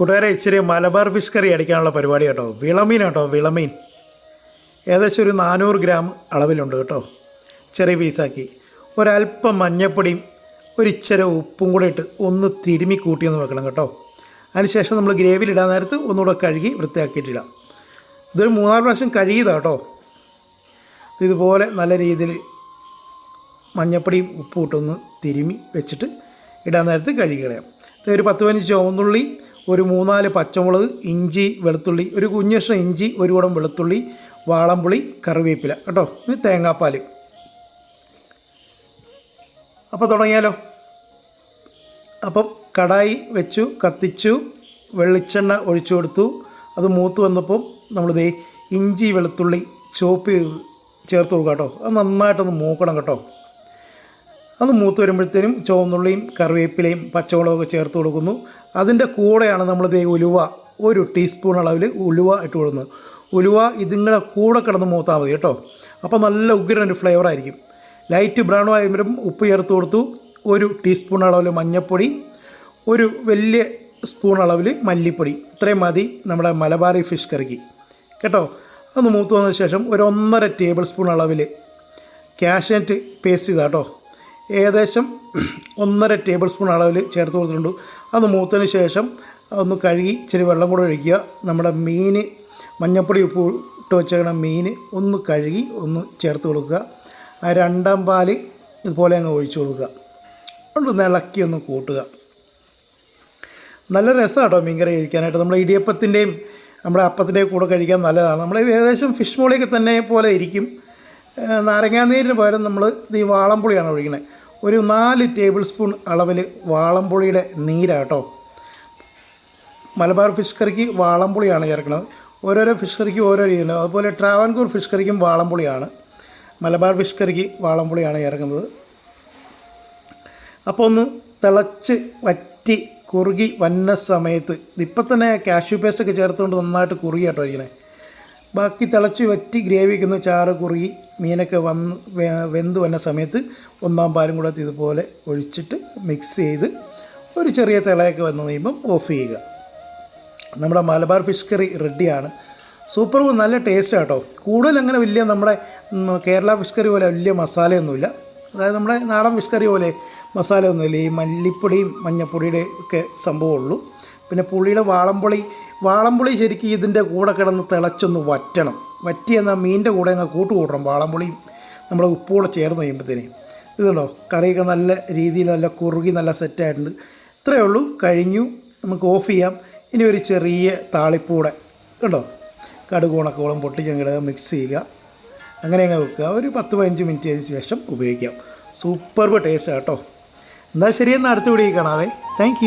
കൂട്ടുകാരെ ഇച്ചിരി Malabar fish curry അടിക്കാനുള്ള പരിപാടി കേട്ടോ. വിളമീൻ കേട്ടോ വിളമീൻ. ഏകദേശം ഒരു നാനൂറ് ഗ്രാം അളവിലുണ്ട് കേട്ടോ. ചെറിയ പീസാക്കി. ഒരല്പം മഞ്ഞപ്പൊടിയും ഒരിച്ചിരി ഉപ്പും കൂടെ ഇട്ട് ഒന്ന് തിരുമി കൂട്ടിയൊന്ന് വെക്കണം കേട്ടോ. അതിനുശേഷം നമ്മൾ ഗ്രേവിയിലിടാൻ നേരത്ത് ഒന്നുകൂടെ കഴുകി വൃത്തിയാക്കിയിട്ടിടാം. ഇതൊരു മൂന്നാൽ പ്രാവശ്യം കഴുകിയതാണ് കേട്ടോ. ഇതുപോലെ നല്ല രീതിയിൽ മഞ്ഞപ്പൊടിയും ഉപ്പും ഇട്ടൊന്ന് തിരുമി വെച്ചിട്ട് ഇടാൻ നേരത്ത് കഴുകി കളയാം. ഒരു പത്ത് പതിനഞ്ച് ചുവന്നുള്ളി ഒരു മൂന്നാൽ പച്ചമുളക് ഇഞ്ചി വെളുത്തുള്ളി ഒരു കുഞ്ഞഷ്ണം ഇഞ്ചി ഒരു കുടം വെളുത്തുള്ളി വാളംപുളി കറിവേപ്പില. കേട്ടോ? ഇനി തേങ്ങാപ്പാൽ അപ്പോൾ തുടങ്ങിയാലോ? അപ്പം കടായി വെച്ചു കത്തിച്ചു വെളിച്ചെണ്ണ ഒഴിച്ചു കൊടുത്തു. അത് മൂത്ത് വന്നപ്പോൾ നമ്മളിത് ഇഞ്ചി വെളുത്തുള്ളി ചോപ്പ് ചേർത്ത് കൊടുക്കാം കേട്ടോ. അത് നന്നായിട്ടൊന്ന് മൂക്കണം കേട്ടോ. അത് മൂത്ത് വരുമ്പോഴത്തേനും ചുവന്നുള്ളിയും കറിവേപ്പിലയും പച്ചമുളകൊക്കെ ചേർത്ത് കൊടുക്കുന്നു. അതിന്റെ കൂടെയാണ് നമ്മൾ ദേ ഉലുവ ഒരു ടീസ്പൂൺ അളവിൽ ഉലുവ ഇട്ട് കൊടുക്കുന്നത്. ഉലുവ ഇതിങ്ങളുടെ കൂടെ കിടന്ന് മൂത്താൽ മതി കേട്ടോ. അപ്പോൾ നല്ല ഉഗ്രൻ ഒരു ഫ്ലേവർ ആയിരിക്കും. ലൈറ്റ് ബ്രൗൺ ആയപ്പോഴും ഉപ്പ് ചേർത്ത് കൊടുത്തു. ഒരു ടീസ്പൂൺ അളവിൽ മഞ്ഞൾപ്പൊടി ഒരു വലിയ സ്പൂൺ അളവിൽ മല്ലിപ്പൊടി. ഇത്രയും മതി നമ്മുടെ മലബാറി ഫിഷ് കറിക്ക്. കേട്ടോ? അതൊന്ന് മൂത്ത് വന്നതിന് ശേഷം ഒരു ഒന്നര ടേബിൾ സ്പൂൺ അളവിൽ കാഷ്യനറ്റ് പേസ്റ്റ് ചെയ്താട്ടോ ഏകദേശം ഒന്നര ടേബിൾ സ്പൂൺ അളവിൽ ചേർത്ത് കൊടുത്തിട്ടുണ്ട്. അത് മൂത്തതിന് ശേഷം അതൊന്ന് കഴുകി ഇച്ചിരി വെള്ളം കൂടെ ഒഴിക്കുക. നമ്മുടെ മീൻ മഞ്ഞപ്പൊടി ഉപ്പ് ഇട്ട് വെച്ചേക്കണ മീൻ ഒന്ന് കഴുകി ഒന്ന് ചേർത്ത് കൊടുക്കുക. ആ രണ്ടാം പാൽ ഇതുപോലെ അങ്ങ് ഒഴിച്ചു കൊടുക്കുക. ഒന്ന് ഇളക്കി ഒന്ന് കൂട്ടുക. നല്ല രസമാണ് കേട്ടോ മീൻകറി കഴിക്കാനായിട്ട്. നമ്മുടെ ഇടിയപ്പത്തിന്റെയും നമ്മുടെ അപ്പത്തിന്റെയും കൂടെ കഴിക്കാൻ നല്ലതാണ്. നമ്മൾ ഏകദേശം ഫിഷ് മോളിയൊക്കെ തന്നെ പോലെ ഇരിക്കും. നാരങ്ങാനീരിന് പകരം നമ്മൾ ഈ വാളംപുളിയാണ് ഒഴിക്കുന്നത് ഒരു നാല് ടേബിൾ സ്പൂൺ അളവിൽ വാളംപുളിയുടെ നീരാട്ടോ. മലബാർ ഫിഷ് കറിക്ക് വാളംപുളിയാണ് ചേർക്കുന്നത്. ഓരോരോ ഫിഷ് കറിക്ക് ഓരോ രീതിയുണ്ട്. അതുപോലെ ട്രാവൻകൂർ ഫിഷ് കറിക്കും വാളംപുളിയാണ്. മലബാർ ഫിഷ് കറിക്ക് വാളംപുളിയാണ് ചേർക്കുന്നത്. അപ്പോൾ ഒന്ന് തിളച്ച് വറ്റി കുറുകി വന്ന സമയത്ത് ഇപ്പം തന്നെ കാഷ്യൂ പേസ്റ്റൊക്കെ ചേർത്തുകൊണ്ട് നന്നായിട്ട് കുറുകി കേട്ടോ ഇരിക്കണേ. ബാക്കി തിളച്ച് വറ്റി ഗ്രേവിക്ക് ഒന്ന് ചാറ് കുറുകി മീനൊക്കെ വന്ന് വെന്ത് വന്ന സമയത്ത് ഒന്നാം പാലും കൂടെ ഇതുപോലെ ഒഴിച്ചിട്ട് മിക്സ് ചെയ്ത് ഒരു ചെറിയ തിളയൊക്കെ വന്ന് കഴിയുമ്പം ഓഫ് ചെയ്യുക. നമ്മുടെ മലബാർ ഫിഷ് കറി റെഡിയാണ് സൂപ്പർ നല്ല ടേസ്റ്റ് കേട്ടോ കൂടുതൽ അങ്ങനെ വലിയ നമ്മുടെ കേരള ഫിഷ് കറി പോലെ വലിയ മസാലയൊന്നുമില്ല. അതായത് നമ്മുടെ നാടൻ ഫിഷ് കറി പോലെ മസാലയൊന്നുമില്ല. ഈ മല്ലിപ്പൊടിയും മഞ്ഞപ്പൊടിയുടെ ഒക്കെ സംഭവമുള്ളൂ. പിന്നെ പുളിയുടെ വാളംപുളി വാളംപുളി ശരിക്കും ഇതിന്റെ കൂടെ കിടന്ന് തിളച്ചൊന്ന് വറ്റണം. വറ്റി എന്നാൽ മീനിന്റെ കൂടെ അങ്ങ് കൂട്ട് വാളംപുളിയും നമ്മുടെ ഉപ്പുകൂടെ ചേർന്ന് കഴിയുമ്പോഴത്തേനെ ഇതുണ്ടോ? കറിയൊക്കെ നല്ല രീതിയിൽ നല്ല കുറുകി നല്ല സെറ്റായിട്ടുണ്ട്. ഇത്രയേ ഉള്ളൂ. കഴിഞ്ഞു. നമുക്ക് ഓഫ് ചെയ്യാം. ഇനി ഒരു ചെറിയ താളിപ്പൂടെ. കണ്ടോ? കടുക് ഉണക്കോളം പൊട്ടിച്ചങ്ങിടുക മിക്സ് ചെയ്യുക. അങ്ങനെ അങ്ങ് വെക്കുക. ഒരു പത്ത് പതിനഞ്ച് മിനിറ്റിന് ശേഷം ഉപയോഗിക്കാം. സൂപ്പർബ് ടേസ്റ്റ് കേട്ടോ. എന്നാൽ ശരിയെന്നാൽ അടുത്ത വീഡിയോ കാണാവേ. താങ്ക്